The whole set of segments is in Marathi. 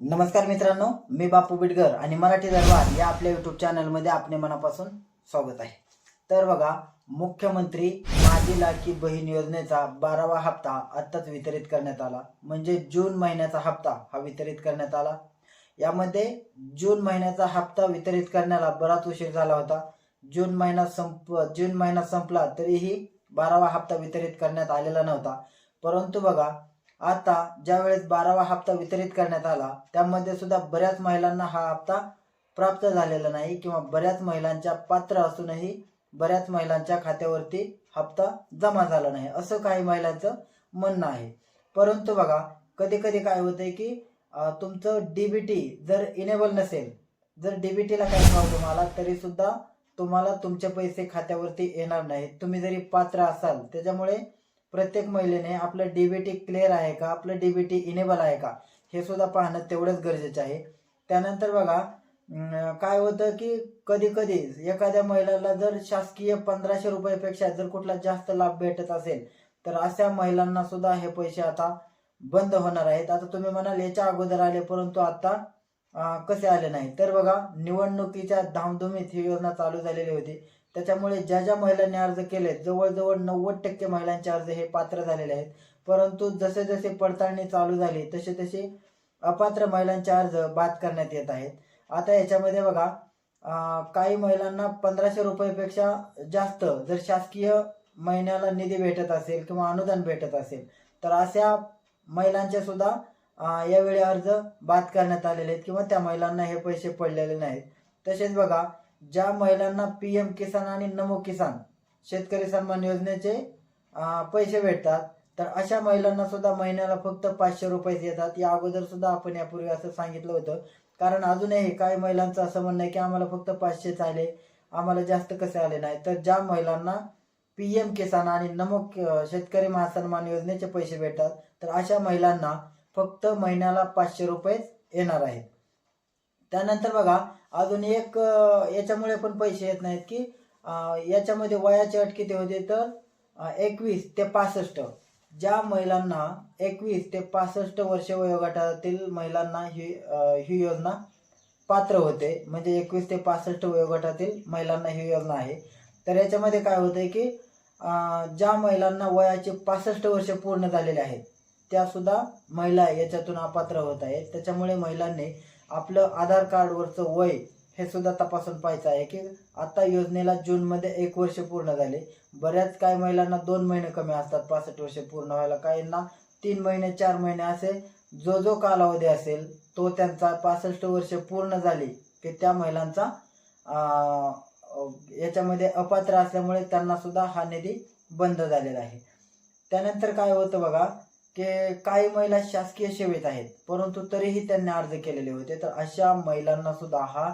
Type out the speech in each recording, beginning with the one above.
नमस्कार मित्रांनो मी बापू बिडकर आणि मराठी दरबार या आपल्या युट्यूब चॅनलमध्ये आपले मनापासून स्वागत आहे. तर बघा मुख्यमंत्री माझी लाडकी बहीण योजनेचा बारावा हप्ता आत्ताच वितरित करण्यात आला. म्हणजे जून महिन्याचा हप्ता हा वितरित करण्यात आला. यामध्ये जून महिन्याचा हप्ता वितरित करण्याला बराच उशीर झाला होता. जून महिना संप जून महिना संपला तरीही बारावा हप्ता वितरित करण्यात आलेला नव्हता. परंतु बघा आता ज्यावेळेस बारावा हप्ता वितरित करण्यात आला त्यामध्ये सुद्धा बऱ्याच महिलांना हा हप्ता प्राप्त झालेला नाही किंवा बऱ्याच महिलांच्या पात्र असूनही बऱ्याच महिलांच्या खात्यावरती हप्ता जमा झाला नाही. असं काही महिलांचं म्हणणं आहे. परंतु बघा कधी कधी काय होतंय की तुमचं डीबीटी जर इनेबल नसेल जर डीबीटीला काही प्रॉब्लेम आला तरी सुद्धा तुम्हाला तुमचे पैसे खात्यावरती येणार नाहीत. तुम्ही जरी पात्र असाल त्याच्यामुळे प्रत्येक महिलेने आपलं डीबीटी क्लिअर आहे का? आपलं डीबीटी इनेबल आहे का? हे सुद्धा पाहणं तेवढंच गरजेचं आहे. त्यानंतर बघा काय होतं की कधी कधी एखाद्या महिलाला जर शासकीय पंधराशे रुपयापेक्षा जर कुठला जास्त लाभ भेटत असेल तर अशा महिलांना सुद्धा हे पैसे आता बंद होणार आहेत. आता तुम्ही म्हणाल याच्या अगोदर आले परंतु आता कसे आले नाही. तर बघा निवडणुकीच्या धामधुमीत ही योजना चालू झालेली होती. त्याच्यामुळे ज्या ज्या महिलांनी अर्ज केले जवळजवळ नव्वद टक्के महिलांचे अर्ज हे पात्र झालेले आहेत. परंतु जसे जसे पडताळणी चालू झाली तसे तसे अपात्र महिलांचे अर्ज बाद करण्यात येत आहेत. आता याच्यामध्ये बघा काही महिलांना पंधराशे रुपयापेक्षा जास्त जर शासकीय महिन्याला निधी भेटत असेल किंवा अनुदान भेटत असेल तर अशा महिलांच्या सुद्धा यावेळी अर्ज बाद करण्यात आलेले आहेत किंवा त्या महिलांना हे पैसे पडलेले नाहीत. तसेच बघा ज्या महिलांना पी एम किसान आणि नमो किसान शेतकरी सन्मान योजनेचे पैसे भेटतात तर अशा महिलांना सुद्धा महिन्याला फक्त पाचशे रुपये येतात. या अगोदर सुद्धा आपण यापूर्वी असं सांगितलं होतं. कारण अजूनही काही महिलांचं असं म्हणणं आहे की आम्हाला फक्त पाचशेच आले आम्हाला जास्त कसे आले नाही तर ज्या महिलांना पी एम किसान आणि नमो शेतकरी महासन्मान योजनेचे पैसे भेटतात तर अशा महिलांना फक्त महिन्याला पाचशे रुपये येणार आहेत. त्यानंतर बघा अजून एक याच्यामुळे पण पैसे येत नाहीत की याच्यामध्ये वयाची अट किती होते तर एकवीस ते पासष्ट. ज्या महिलांना एकवीस ते पासष्ट वर्ष वयोगटातील महिलांना ही ही योजना पात्र होते म्हणजे एकवीस ते पासष्ट वयोगटातील महिलांना ही योजना आहे. तर याच्यामध्ये काय होतं की ज्या महिलांना वयाचे पासष्ट वर्ष पूर्ण झालेले आहेत त्या सुद्धा महिला याच्यातून अपात्र होत आहेत. त्याच्यामुळे महिलांनी आपलं आधार कार्डवरचं वय हे सुद्धा तपासून पाहायचं आहे की आता योजनेला जूनमध्ये एक वर्ष पूर्ण झाले. बऱ्याच काही महिलांना दोन महिने कमी असतात पासष्ट वर्ष पूर्ण व्हायला. काहींना तीन महिने चार महिने असे जो जो कालावधी असेल तो त्यांचा पासष्ट वर्ष पूर्ण झाली की त्या महिलांचा याच्यामध्ये अपात्र असल्यामुळे त्यांना सुद्धा हा निधी बंद झालेला आहे. त्यानंतर काय होतं बघा ते काही महिला शासकीय सेवेत आहेत. परंतु तरीही त्यांनी अर्ज केलेले होते. तर अशा महिलांना सुद्धा हा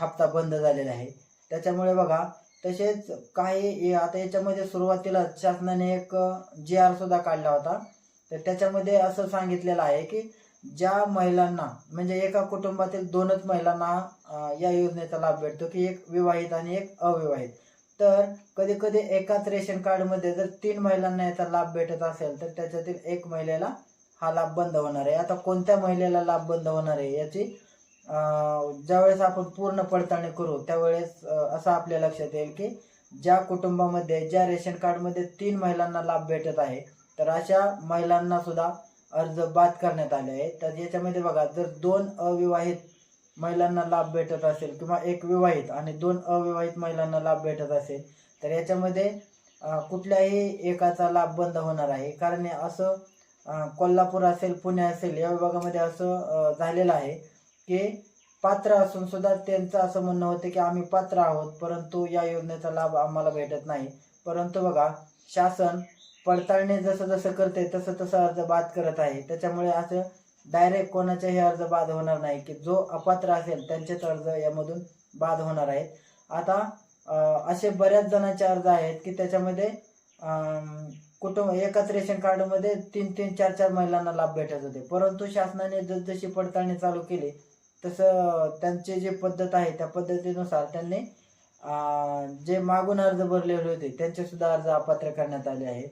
हप्ता बंद झालेला आहे. त्याच्यामुळे बघा तसेच काही आता याच्यामध्ये सुरुवातीला शासनाने एक जी आर सुद्धा काढला होता. तर त्याच्यामध्ये असं सांगितलेलं आहे की ज्या महिलांना म्हणजे एका कुटुंबातील दोनच महिलांना या योजनेचा लाभ भेटतो की एक विवाहित आणि एक अविवाहित. तर कधी कधी एकाच रेशन कार्डमध्ये जर तीन महिलांना याचा लाभ भेटत असेल तर त्याच्यातील एक महिलेला हा लाभ बंद होणार आहे. आता कोणत्या महिलेला लाभ बंद होणार आहे याची ज्यावेळेस आपण पूर्ण पडताळणी करू त्यावेळेस असं आपल्या लक्षात येईल की ज्या कुटुंबामध्ये ज्या रेशन कार्डमध्ये तीन महिलांना लाभ भेटत आहे तर अशा महिलांना सुद्धा अर्ज बाद करण्यात आले आहे तर याच्यामध्ये बघा जर दोन अविवाहित महिलांना लाभ भेटत असेल किंवा एक विवाहित आणि दोन अविवाहित महिलांना लाभ भेटत असेल तर याच्यामध्ये कुठल्याही एकाचा लाभ बंद होणार आहे. कारण असं कोल्हापूर असेल पुणे असेल या विभागामध्ये असं झालेलं आहे की पात्र असून सुद्धा त्यांचं असं म्हणणं होतं की आम्ही पात्र आहोत परंतु या योजनेचा लाभ आम्हाला भेटत नाही. परंतु बघा शासन पडताळणी जसं जसं करते तसं तसं अर्ज बाद करत आहे. त्याच्यामुळे असं डायरेक्ट कोणाचाही अर्ज बाद होणार नाही की जो अपात्र असेल त्यांचेच अर्ज यामधून बाद होणार आहेत. आता असे बऱ्याच जणांचे अर्ज आहेत की त्याच्यामध्ये कुटुंब एकाच रेशन कार्डमध्ये तीन तीन चार चार महिलांना लाभ भेटत होते. परंतु शासनाने जसजशी पडताळणी चालू केली तसं त्यांची जी पद्धत आहे त्या पद्धतीनुसार त्यांनी जे मागून अर्ज भरलेले होते त्यांचे सुद्धा अर्ज अपात्र करण्यात आले आहेत.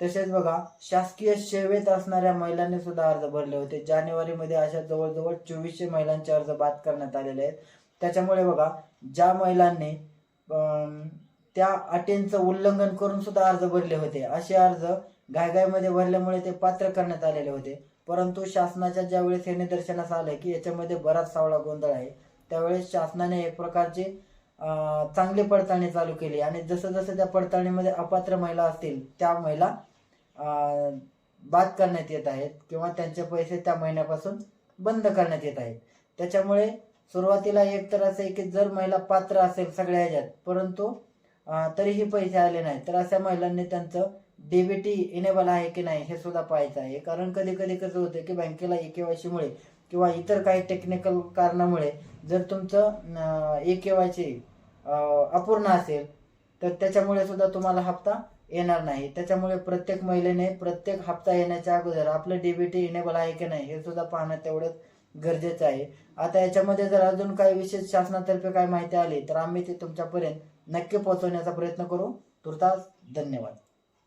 तसेच बघा शासकीय सेवेत असणाऱ्या महिलांनी सुद्धा अर्ज भरले होते. जानेवारीमध्ये अशा जवळजवळ चोवीसशे महिलांचे अर्ज बाद करण्यात आलेले आहेत. त्याच्यामुळे बघा ज्या महिलांनी त्या अटींचं उल्लंघन करून सुद्धा अर्ज भरले होते असे अर्ज घायघाईमध्ये भरल्यामुळे ते पात्र करण्यात आलेले होते. परंतु शासनाच्या ज्यावेळेस हे निदर्शनास आलं की याच्यामध्ये बराच सावळा गोंधळ आहे त्यावेळेस शासनाने एक प्रकारची चांगली पडताळणी चालू केली. आणि जसं जसं त्या पडताळणीमध्ये अपात्र महिला असतील त्या महिला बाद करण्यात येत आहेत किंवा त्यांचे पैसे त्या महिन्यापासून बंद करण्यात येत आहेत. त्याच्यामुळे सुरुवातीला एक तर असं आहे की जर महिला पात्र असेल सगळ्या ह्याच्यात परंतु तरीही पैसे आले नाही तर अशा महिलांनी त्यांचं डीबीटी इनेबल आहे की नाही हे सुद्धा पाहायचं आहे. कारण कधी कधी कसं होतं की बँकेला ई के मुळे किंवा इतर काही टेक्निकल कारणामुळे जर तुमचं ए के वाय सी अपूर्ण असेल तर त्याच्यामुळे सुद्धा तुम्हाला हप्ता येणार नाही. त्याच्यामुळे प्रत्येक महिलेने प्रत्येक हप्ता येण्याच्या अगोदर आपलं डीबीटी इनेबल आहे की नाही हे सुद्धा पाहणं तेवढंच गरजेचं आहे. आता याच्यामध्ये जर अजून काही विशेष शासनातर्फे काही माहिती आली तर आम्ही ते तुमच्यापर्यंत नक्की पोहोचवण्याचा प्रयत्न करू. तुर्तास धन्यवाद.